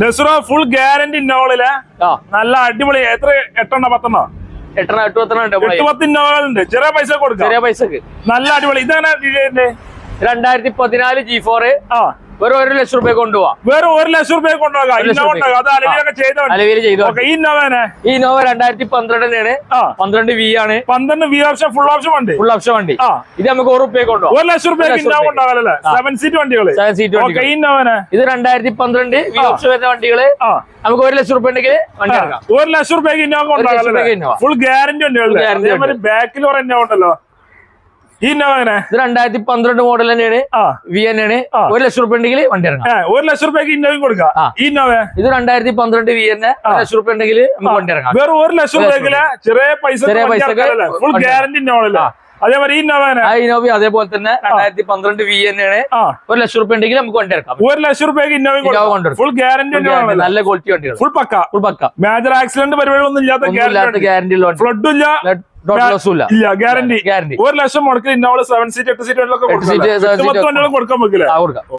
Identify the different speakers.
Speaker 1: നെസുറ full guarantee ഇന്നോളിലെ നല്ല അടിപൊളി. എത്ര എട്ടെണ്ണ പത്തെണ്ണ?
Speaker 2: എട്ടെണ്ണ എട്ട് പത്തെണ്ണ
Speaker 1: എട്ട് പത്ത് ഇന്നോവകളുണ്ട് ചെറിയ പൈസ കൊടുക്കാം.
Speaker 2: ചെറിയ പൈസക്ക്.
Speaker 1: നല്ല അടിപൊളി. ഇതാണ്
Speaker 2: രണ്ടായിരത്തി പതിനാല് ജി ഫോർ
Speaker 1: ആ.
Speaker 2: വെറും ഒരു ലക്ഷം രൂപ കൊണ്ടുപോവാ.
Speaker 1: വെറും ഒരു ലക്ഷം രൂപ കൊണ്ടുപോകാം. ഈ ഇന്നോവേനെ?
Speaker 2: ഈ ഇന്നോവ രണ്ടായിരത്തി പന്ത്രണ്ടിനാണ്. പന്ത്രണ്ട് വി ആണ്.
Speaker 1: പന്ത്രണ്ട് വി ഓപ്ഷൻ ഫുൾ ഓപ്ഷൻ വണ്ടി.
Speaker 2: ഫുൾ ഓപ്ഷൻ വണ്ടി. ഇത് നമുക്ക് ഒരു റുപ്യ കൊണ്ടുപോകാം
Speaker 1: ഒരു ലക്ഷം രൂപ സെവൻ സീറ്റ് വണ്ടികൾ
Speaker 2: സെവൻ സീറ്റ് വണ്ടി
Speaker 1: ഇന്നോവനെ?
Speaker 2: ഇത് രണ്ടായിരത്തി പന്ത്രണ്ട് വി. ഓപ്ഷൻ വരുന്ന
Speaker 1: വണ്ടികൾ.
Speaker 2: നമുക്ക് ഒരു ലക്ഷം രൂപ ഉണ്ടെങ്കിൽ
Speaker 1: ഒരു ലക്ഷം രൂപ
Speaker 2: രൂപയ്ക്ക് ഇന്നോവ.
Speaker 1: ഫുൾ ഗ്യാരണ്ടി വണ്ടികൾ ബാക്കിൽ ഉണ്ടല്ലോ.
Speaker 2: ഇത് രണ്ടായിരത്തി പന്ത്രണ്ട് മോഡൽ തന്നെയാണ്.
Speaker 1: ആ.
Speaker 2: വി എൻ
Speaker 1: ആണ്
Speaker 2: ഒരു ലക്ഷം റുപ്യ ഉണ്ടെങ്കിൽ വണ്ടി ഇറങ്ങാം.
Speaker 1: ഒരു ലക്ഷം റുപ്യക്ക് ഇന്നോവയും കൊടുക്കാം? ഇന്നോവ
Speaker 2: ഇത് രണ്ടായിരത്തി പന്ത്രണ്ട് വി എൻ ഒരു ലക്ഷം റുപ്യ ഉണ്ടെങ്കിൽ നമുക്ക് വണ്ടി ഇറങ്ങാം.
Speaker 1: വേറെ ഒരു ലക്ഷം
Speaker 2: റുപ്യക്ക്
Speaker 1: റുപ്യക്കിൽ ചെറിയ പൈസ
Speaker 2: ചെറിയ പൈസ
Speaker 1: ഫുൾ
Speaker 2: വണ്ടി
Speaker 1: ഗ്യാരണ്ടി ഇന്നോവല്ല
Speaker 2: ഇനോവി അതേപോലെ തന്നെ. രണ്ടായിരത്തി പന്ത്രണ്ട് വി എൻ
Speaker 1: ആണ്
Speaker 2: ഒരു ലക്ഷം റുപ്യ ഉണ്ടെങ്കിൽ നമുക്ക് വണ്ടി ഇറക്കാം.
Speaker 1: ഒരു ലക്ഷം റുപ്യക്ക്
Speaker 2: ഇന്നോവ കൊണ്ടുവരും.
Speaker 1: ഫുൾ ഗ്യാരണ്ടി
Speaker 2: നല്ല ക്വാളിറ്റി വണ്ടികൾ
Speaker 1: full pakka.
Speaker 2: Full pakka.
Speaker 1: Major accident പരിപാടി ഒന്നും
Speaker 2: ഇല്ലാത്ത
Speaker 1: ഗ്യാരണ്ടി ഫ്ലഡ് ഇല്ല.
Speaker 2: ഇല്ല.
Speaker 1: ഗ്യാരണ്ടി
Speaker 2: ഗ്യാരണ്ടി
Speaker 1: ഒരു ലക്ഷം മുടക്കി ഇന്നോൾ സെവൻ സീറ്റ് എട്ട് സീറ്റ് കൊടുക്കാൻ
Speaker 2: പറ്റില്ല